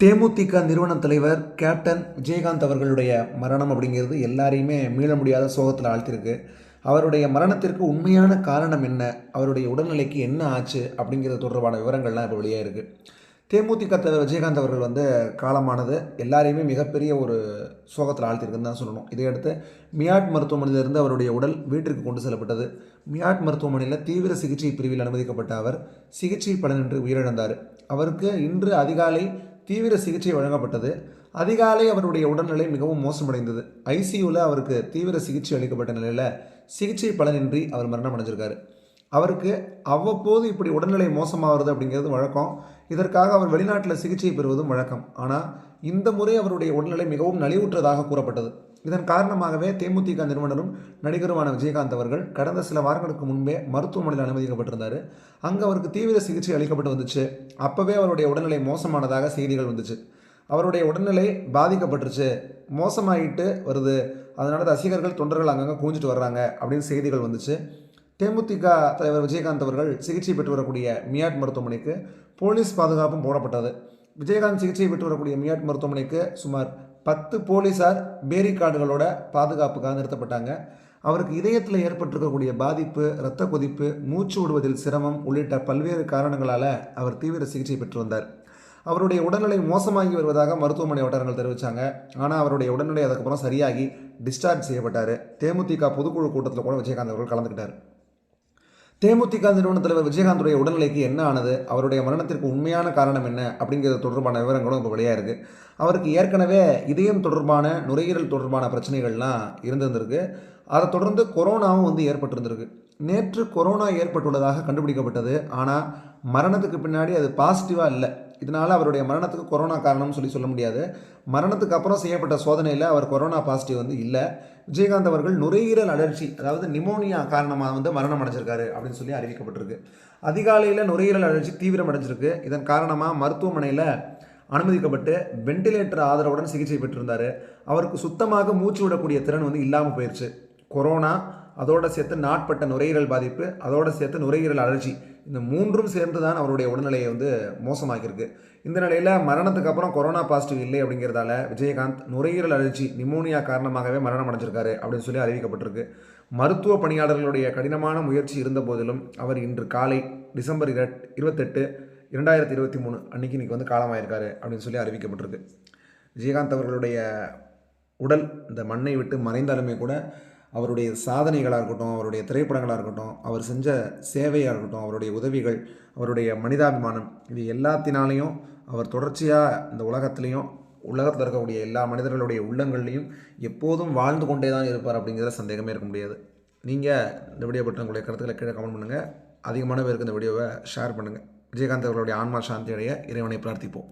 தேமுதிக நிறுவன தலைவர் கேப்டன் விஜயகாந்த் அவர்களுடைய மரணம் அப்படிங்கிறது எல்லாரையுமே மீள முடியாத சோகத்தில் ஆழ்த்திருக்கு அவருடைய மரணத்திற்கு உண்மையான காரணம் என்ன? அவருடைய உடல்நிலைக்கு என்ன ஆச்சு? அப்படிங்கிறது தொடர்பான விவரங்கள்லாம் இப்போ வெளியே இருக்குது தேமுதிக தலைவர் விஜயகாந்த் அவர்கள் வந்து காலமானது எல்லாரையுமே மிகப்பெரிய ஒரு சோகத்தில் ஆழ்த்திருக்குன்னு தான் சொல்லணும். இதையடுத்து மியாட் மருத்துவமனையிலிருந்து அவருடைய உடல் வீட்டிற்கு கொண்டு செல்லப்பட்டது. மியாட் மருத்துவமனையில் தீவிர சிகிச்சை பிரிவில் அனுமதிக்கப்பட்ட அவர் சிகிச்சை பலனின்றி உயிரிழந்தார். அவருக்கு இன்று அதிகாலை தீவிர சிகிச்சை வழங்கப்பட்டது. அதிகாலை அவருடைய உடல்நிலை மிகவும் மோசமடைந்தது. ஐசியூவில் அவருக்கு தீவிர சிகிச்சை அளிக்கப்பட்ட நிலையில் சிகிச்சை பலனின்றி அவர் மரணம் அடைஞ்சிருக்காரு. அவருக்கு அவ்வப்போது இப்படி உடல்நிலை மோசமாகிறது அப்படிங்கிறது வழக்கம். இதற்காக அவர் வெளிநாட்டில் சிகிச்சை பெறுவதும் வழக்கம். ஆனால் இந்த முறை அவருடைய உடல்நிலை மிகவும் நலிவுற்றதாக கூறப்பட்டது. இதன் காரணமாகவே தேமுதிக நிறுவனரும் நடிகருமான விஜயகாந்த் அவர்கள் கடந்த சில வாரங்களுக்கு முன்பே மருத்துவமனையில் அனுமதிக்கப்பட்டிருந்தார். அங்கே அவருக்கு தீவிர சிகிச்சை அளிக்கப்பட்டு வந்துச்சு. அப்போவே அவருடைய உடல்நிலை மோசமானதாக செய்திகள் வந்துச்சு. அவருடைய உடல்நிலை பாதிக்கப்பட்டுருச்சு. மோசமாயிட்டு வருது. அதனால் ரசிகர்கள் தொண்டர்கள் அங்கங்கே கூஞ்சிட்டு வர்றாங்க அப்படின்னு செய்திகள் வந்துச்சு. தேமுதிக தலைவர் விஜயகாந்த் அவர்கள் சிகிச்சை பெற்று வரக்கூடிய மியாட் மருத்துவமனைக்கு போலீஸ் பாதுகாப்பும் போடப்பட்டது. விஜயகாந்த் சிகிச்சை பெற்று வரக்கூடிய மியாட் மருத்துவமனைக்கு சுமார் பத்து போலீஸார் பேரிகார்டுகளோட பாதுகாப்புக்காக நிறுத்தப்பட்டாங்க. அவருக்கு இதயத்தில் ஏற்பட்டிருக்கக்கூடிய பாதிப்பு இரத்த கொதிப்பு மூச்சு விடுவதில் சிரமம் உள்ளிட்ட பல்வேறு காரணங்களால் அவர் தீவிர சிகிச்சை பெற்று வந்தார். அவருடைய உடல்நிலை மோசமாகி வருவதாக மருத்துவமனை வட்டாரங்கள் தெரிவித்தாங்க ஆனால் அவருடைய உடல்நிலை அதுக்கப்புறம் சரியாகி டிஸ்சார்ஜ் செய்யப்பட்டார். தேமுதிக பொதுக்குழு கூட்டத்தில் கூட விஜயகாந்த் அவர்கள் கலந்துக்கிட்டார். தேமுதிக நிறுவன தலைவர் விஜயகாந்துடைய உடல்நிலைக்கு என்ன ஆனது? அவருடைய மரணத்திற்கு உண்மையான காரணம் என்ன? அப்படிங்கிறது தொடர்பான விவரங்களும் இப்போ வெளியாக இருக்குது அவருக்கு ஏற்கனவே இதயம் தொடர்பான நுரையீரல் தொடர்பான பிரச்சனைகள்லாம் இருந்திருந்திருக்கு. அதை தொடர்ந்து கொரோனாவும் வந்து ஏற்பட்டிருந்திருக்கு. நேற்று கொரோனா ஏற்பட்டுள்ளதாக கண்டுபிடிக்கப்பட்டது. ஆனால் மரணத்துக்கு பின்னாடி அது பாசிட்டிவாக இல்லை. இதனால் அவருடைய மரணத்துக்கு கொரோனா காரணம்னு சொல்லி சொல்ல முடியாது. மரணத்துக்கு அப்புறம் செய்யப்பட்ட சோதனையில் அவர் கொரோனா பாசிட்டிவ் வந்து இல்லை. விஜயகாந்த் அவர்கள் நுரையீரல் அழற்சி அதாவது நிமோனியா காரணமாக வந்து மரணம் அடைஞ்சிருக்காரு அப்படின்னு சொல்லி அறிவிக்கப்பட்டிருக்கு. அதிகாலையில் நுரையீரல் அழற்சி தீவிரம் அடைஞ்சிருக்கு. இதன் காரணமாக மருத்துவமனையில் அனுமதிக்கப்பட்டு வெண்டிலேட்டர் ஆதரவுடன் சிகிச்சை பெற்றிருந்தார். அவருக்கு சுத்தமாக மூச்சு விடக்கூடிய திறன் வந்து இல்லாமல் போயிடுச்சு கொரோனா அதோடு சேர்த்து நாட்பட்ட நுரையீரல் பாதிப்பு அதோடு சேர்த்து நுரையீரல் அழற்சி இந்த மூன்றும் சேர்ந்து தான் அவருடைய உடல்நிலையை வந்து மோசமாக்கியிருக்கு. இந்த நிலையில் மரணத்துக்கு அப்புறம் கொரோனா பாசிட்டிவ் இல்லை அப்படிங்கிறதால விஜயகாந்த் நுரையீரல் அழற்சி நிமோனியா காரணமாகவே மரணம் அடைஞ்சிருக்காரு அப்படின்னு சொல்லி அறிவிக்கப்பட்டிருக்கு. மருத்துவ பணியாளர்களுடைய கடினமான முயற்சி இருந்த போதிலும் அவர் இன்று காலை டிசம்பர் இர இருபத்தெட்டு இரண்டாயிரத்தி இருபத்தி மூணு அன்னைக்கு இன்னைக்கு வந்து காலமாயிருக்காரு அப்படின்னு சொல்லி அறிவிக்கப்பட்டிருக்கு. விஜயகாந்த் அவர்களுடைய உடல் இந்த மண்ணை விட்டு மறைந்தாலுமே கூட அவருடைய சாதனைகளாக இருக்கட்டும் அவருடைய திரைப்படங்களாக இருக்கட்டும் அவர் செஞ்ச சேவையாக இருக்கட்டும் அவருடைய உதவிகள் அவருடைய மனிதாபிமானம் இது எல்லாத்தினாலையும் அவர் தொடர்ச்சியாக இந்த உலகத்துலேயும் உலகத்தில் இருக்கக்கூடிய எல்லா மனிதர்களுடைய உள்ளங்கள்லையும் எப்போதும் வாழ்ந்து கொண்டே தான் இருப்பார் அப்படிங்கிறத சந்தேகமே இருக்க முடியாது. நீங்கள் இந்த வீடியோ பற்றி உங்களுடைய கருத்துக்களை கீழே கமெண்ட் பண்ணுங்கள் அதிகமான பேருக்கு இந்த வீடியோவை ஷேர் பண்ணுங்கள் விஜயகாந்த் அவர்களுடைய ஆன்மா சாந்தி அடைய இறைவனை பிரார்த்திப்போம்.